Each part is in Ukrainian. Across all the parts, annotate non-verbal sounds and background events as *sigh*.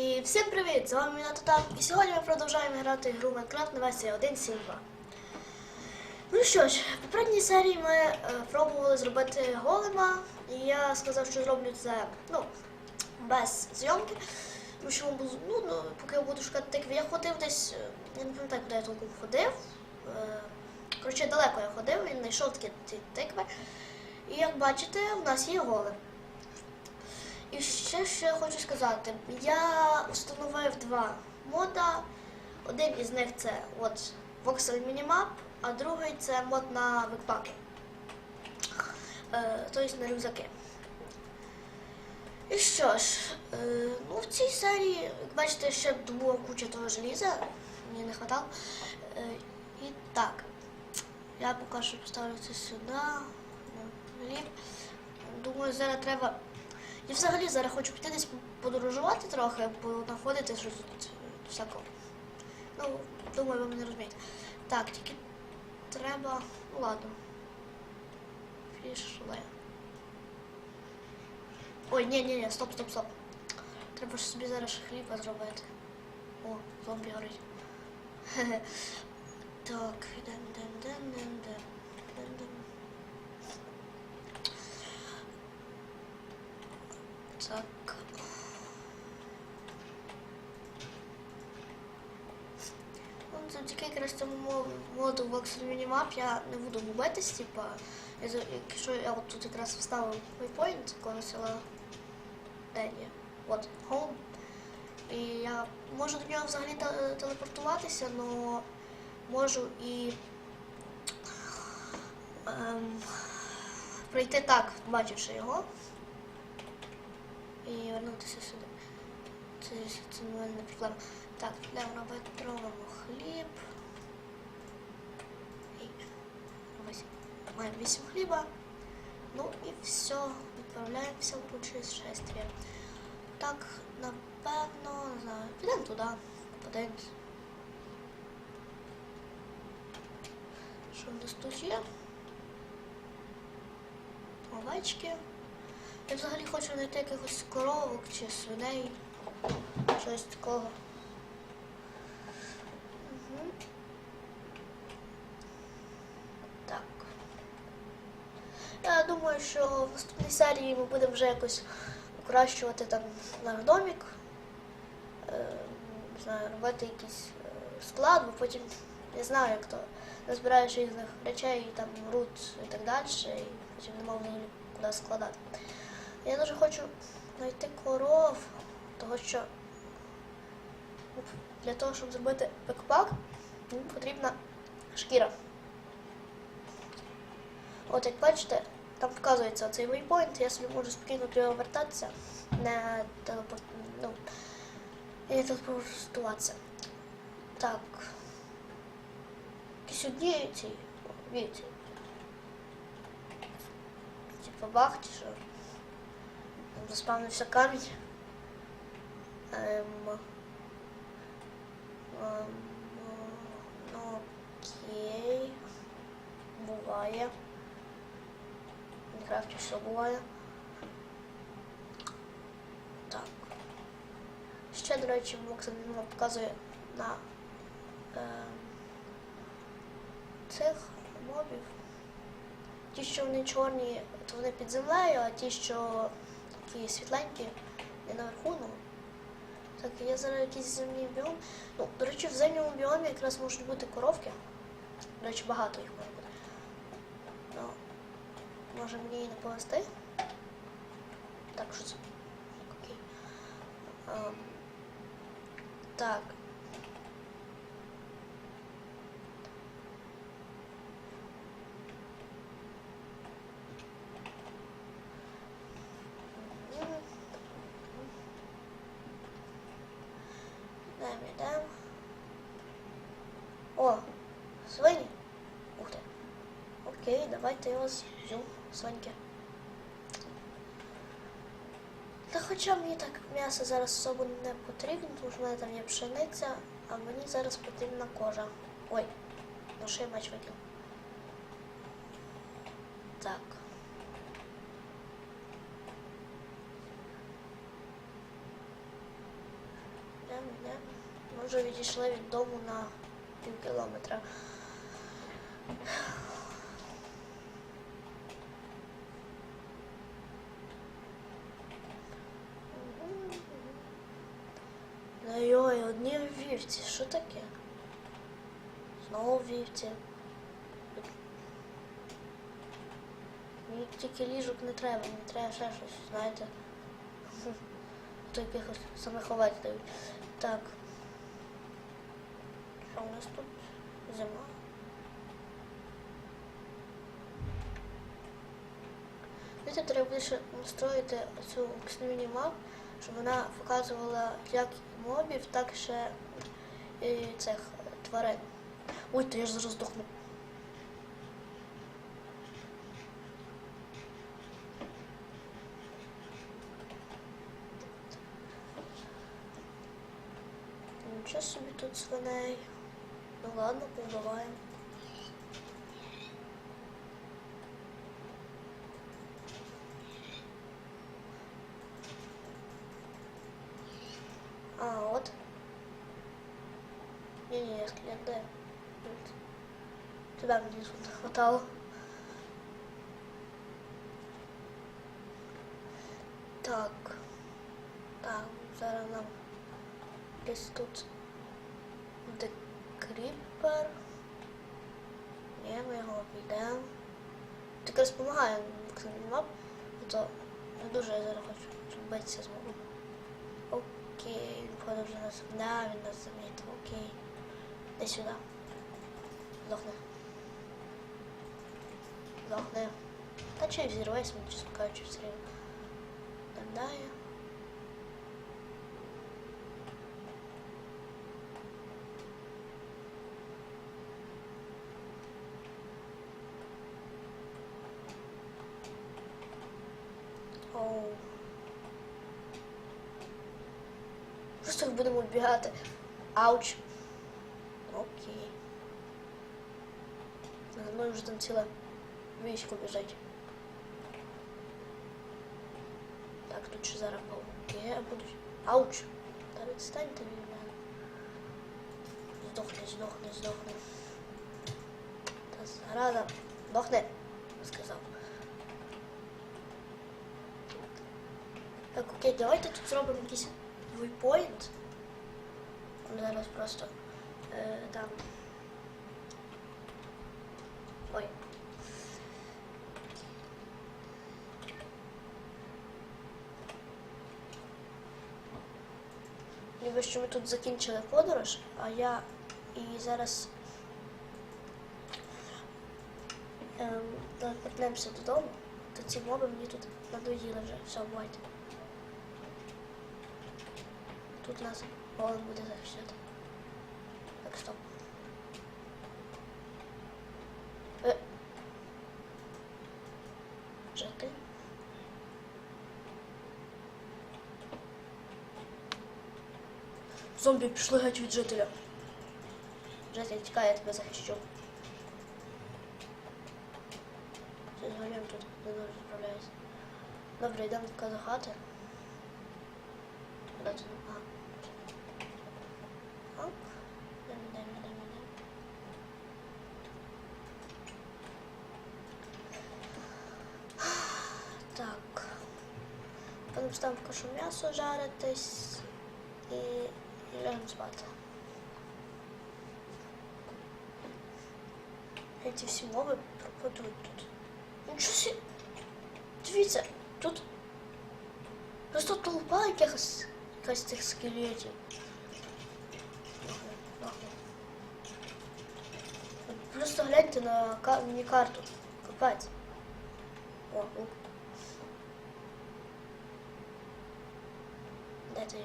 І всім привіт! З вами Міна Татар. І сьогодні ми продовжуємо грати гру Minecraft на версії 1.7.2. Ну що ж, в попередній серії ми е, пробували зробити голема, і я сказав, що зроблю це ну, без зйомки. Тому що буду, ну, ну, поки я буду шукати тикви, я ходив десь, е, я не пам'ятаю, куди я толком ходив. Е, Коротше, далеко я ходив і знайшов такі ті тикви. І як бачите, в нас є голем. І ще я хочу сказати, я встановив два мода. Один із них це от Voxel Minimap, а другий це мод на векпаки. Е, тобто на рюкзаки. І що ж, е, ну в цій серії, як бачите, ще була куча того желіза, мені не вистачало. Е, і так, я поки що поставлю це сюди. Думаю, зараз треба. Я взагалі зараз хочу піти десь подорожувати трохи, понаходити щось тут всякого. Ну, думаю, ви мене розумієте. Так, тільки треба. Ну ладно. Пішли. Ой, ні, ні, ні, стоп, стоп, стоп. Треба ж собі зараз хліба зробити. О, зомбі горить. *laughs* Так. Йдем, йдем. Так. Ну, завдяки якраз цьому мо- моду Voxel Minimap я не буду губитись, типа, якщо я от тут якраз вставив waypoint, коли села де є, от, home, і я можу до нього взагалі телепортуватися, але можу і ем, пройти так, бачивши його і вернутися сюди. Це, це не мене. Так, йдемо робити робимо хліб. Маємо 8 хліба. Ну і все, відправляємося в путешествие. Так, напевно, не знаю, підемо туди, подивимось. Що в нас тут є? Овечки. Я взагалі хочу знайти якихось коровок чи свиней. Щось такого. Так. Я думаю, що в наступній серії ми будемо вже якось покращувати там наш домик. Е, не знаю, робити якийсь е, склад, бо потім не знаю, як то назбираєш різних речей, там рут і так далі, і потім не можна куди складати. Я дуже хочу знайти коров, того що ну, для того, щоб зробити бекпак, мені потрібна шкіра. От як бачите, там вказується цей waypoint, я собі можу спокійно вертатися, не телепорт... ну, не телепортуватися. Так. Якісь одні ці віці. Типа бах чи що. Заспавнився камінь. Ем, ем, ну, окей. Буває. В Мінкрафті все буває. Так. Ще, до речі, Воксен показує на ем, цих мобів. Ті, що вони чорні, то вони під землею, а ті, що такі світленькі, не наверху. Ну. Так, є зараз якийсь зимній біом. Ну, до речі, в зимньому біомі якраз можуть бути коровки. До речі, багато їх може бути. Ну, може мені і не повести. Так, що це? Окей. А, так. Йдемо, йдемо. О, свині. Ух ти. Давайте його з'їм, свиньки. Та хоча мені так м'ясо зараз особо не потрібно, тому що в мене там є пшениця, а мені зараз потрібна кожа. Ой, ну що я меч викинув. Так. йдемо, йдемо. Ми вже відійшли від дому на пів кілометра. Ой, одні вівці, що таке? Знову вівці. Мені тільки ліжок не треба, мені треба ще щось, знаєте. Хм. То якихось саме ховати дають. Так. Що у нас тут? Зима. Знаєте, треба більше настроїти цю мap, щоб вона показувала як мобів, так ще і цих тварин. Ой, то я ж зараз здохну. Нічого собі тут свиней. Ну ладно, побиваємо. А, от. Не-не, скелет, да. Вот. Туда мне не хватало. Так. Так, зараз нам десь тут буде кріпер. Ні, ми його обійдемо. Так якраз допомагає мап, а то не дуже я зараз хочу, щоб битися змогу. Окей, він походу вже нас. Да, він нас замітив, Іди сюди. Здохни. Здохни. Та чи взірвайся, чесно кажучи, все рівно. Оу. Просто будемо бігати. Ауч. Окей. За мною вже там ціле військо біжить. Так, тут ще зараз пауки будуть. Ауч! Та відстаньте від мене. Здохни, здохни, здохни. Та зараза. Здохни, сказав. Так, окей, давайте тут зробимо якийсь вейпоінт. Зараз просто е, там. Ой. Ніби що ми тут закінчили подорож, а я і зараз ем, повернемося додому, то ці моби мені тут надоїли вже. Все, бувайте. Тут нас голем буде захищати. Так, стоп. Е. Жити. Зомбі пішли геть від жителя. Житель, тікай, я тебе захищу. Щось голем тут не дуже справляється. Добре, йдемо до хати. Куди тут? А. Потім ставимо поки що м'ясо жаритись і, і ляжемо спати. Ці всі мови пропадуть тут. Нічого сі. Дивіться, тут просто толпа якихось якась цих скелетів. Нахуй, нахуй. От Просто гляньте на ка- міні-карту. Капець. О, лук. Де ти є?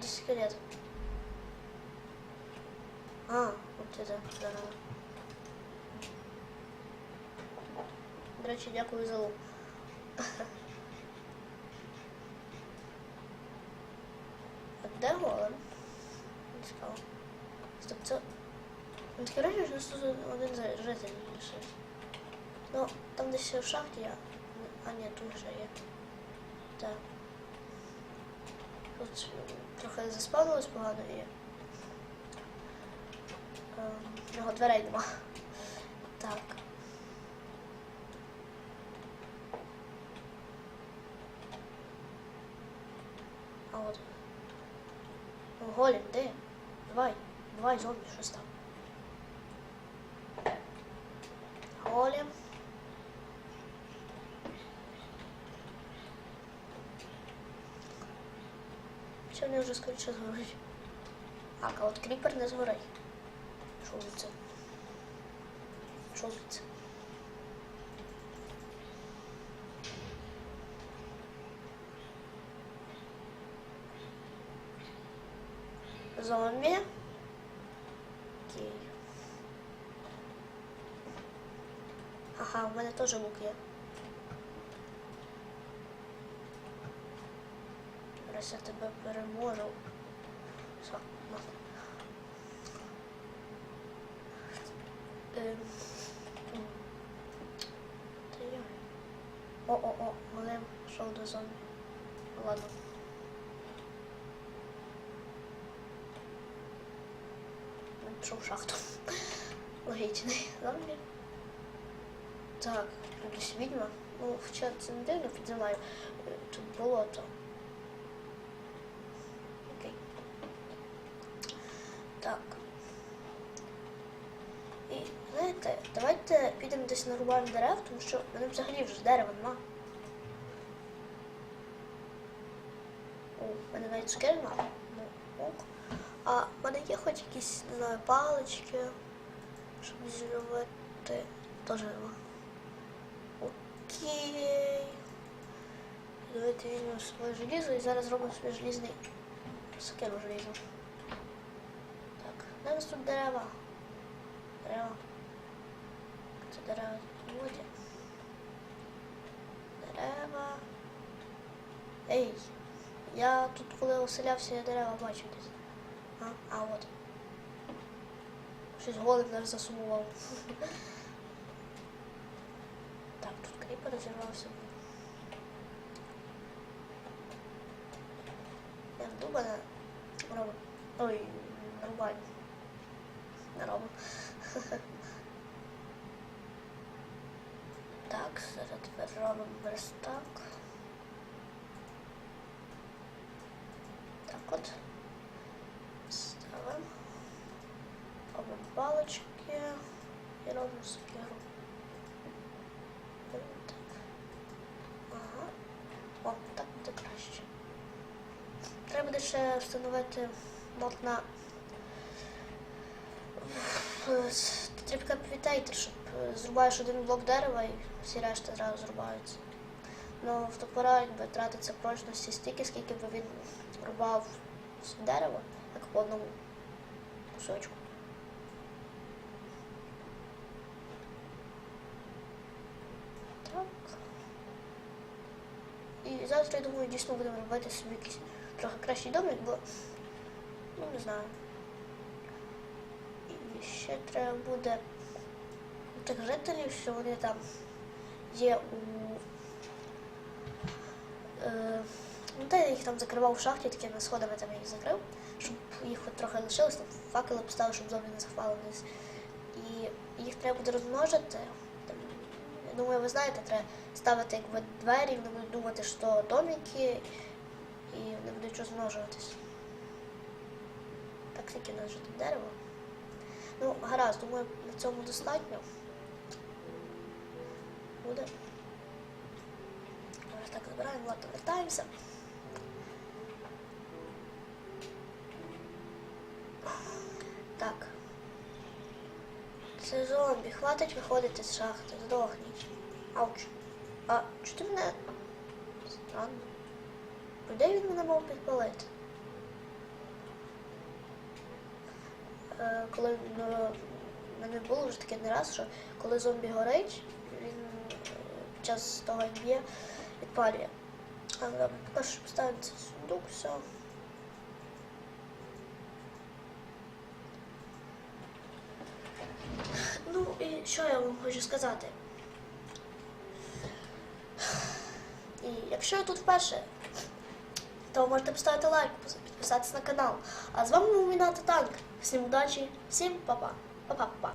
Де? А, от це, да. До речі, дякую за лук. Де голем? Цікаво. Стоп, це... Ну, таке враження, що нас тут один житель лишився. Ну, там десь в шахті я. А ні, тут вже є. Так. Тут трохи заспавнилось погано і. Ем, його дверей нема. Так. А от. О, Голін, де? Давай, давай, зомбі, щось там. Голім. Все, вони вже скоріше згорить. Так, а от кріпер не згорить. Що звідси? Що звідси? Зомбі. Окей. Ага, у мене теж лук є. Зараз я тебе переможу. Все, на. Ем. я. О-о-о, голем йшов до зомбі. Ладно. Пішов в шахту. Логічний зомбі. Так, якась відьма. Ну, хоча це не дивно підзимаю. Е, Тут болото. Окей. Так. І знаєте, давайте підемо десь нарубаємо дерев, тому що в мене взагалі вже дерева нема. О, в мене навіть цукер нема. Ну, ок. А в мене є хоч якісь, не знаю, палички, щоб зробити. Теж нема. Окей. Давайте візьмемо своє желізо і зараз зробимо собі желізний сокиру желізну. Де у нас тут дерева? Дерева. Тут воді. Дерева. Ей! Я тут, коли оселявся, я дерева бачив десь. А, а от. Щось голим зараз засумував. *laughs* Так, тут кріпер розірвався. Я дуба не. Ой, рубай. Не робимо. Так, зараз тепер робимо верстак. Так от. Ставимо. Палички і робимо сокиру. Ага. О, так буде краще. Треба буде встановити мод на тріпкапітейтер, щоб е, зрубаєш один блок дерева і всі решта зразу зрубаються. Ну, в топора якби тратиться прочності стільки, скільки би він рубав з дерева, як по одному кусочку. Так. І завтра, я думаю, дійсно будемо робити собі якийсь трохи кращий домик, бо ну не знаю. І ще треба буде тих жителів, що вони там є у. Е, ну, де я їх там закривав в шахті, такими сходами там я їх закрив, щоб їх трохи лишилось, там факели поставив, щоб зомбі не захвали вниз. І їх треба буде розмножити. Там, я думаю, ви знаєте, треба ставити якби двері, вони будуть думати, що домики, і вони будуть розмножуватись. Так скільки у нас вже тут дерево. Ну, гаразд, думаю, на цьому достатньо. Буде. Ось так забираємо, ладно, вертаємося. Так. Це зомбі, хватить виходити з шахти, здохніть. Ауч. А чого ти мене. Странно. Де він мене мав підпалити? Е, коли ну, мене було вже таке не раз, що коли зомбі горить, він е, під час того б'є, відпалює. А добре, поки що сундук, все. Ну і що я вам хочу сказати? І якщо я тут вперше, то можете поставити лайк, підписатися на канал. А з вами був Мінато Танк. Всім удачі, всім па-па. Па-па-па.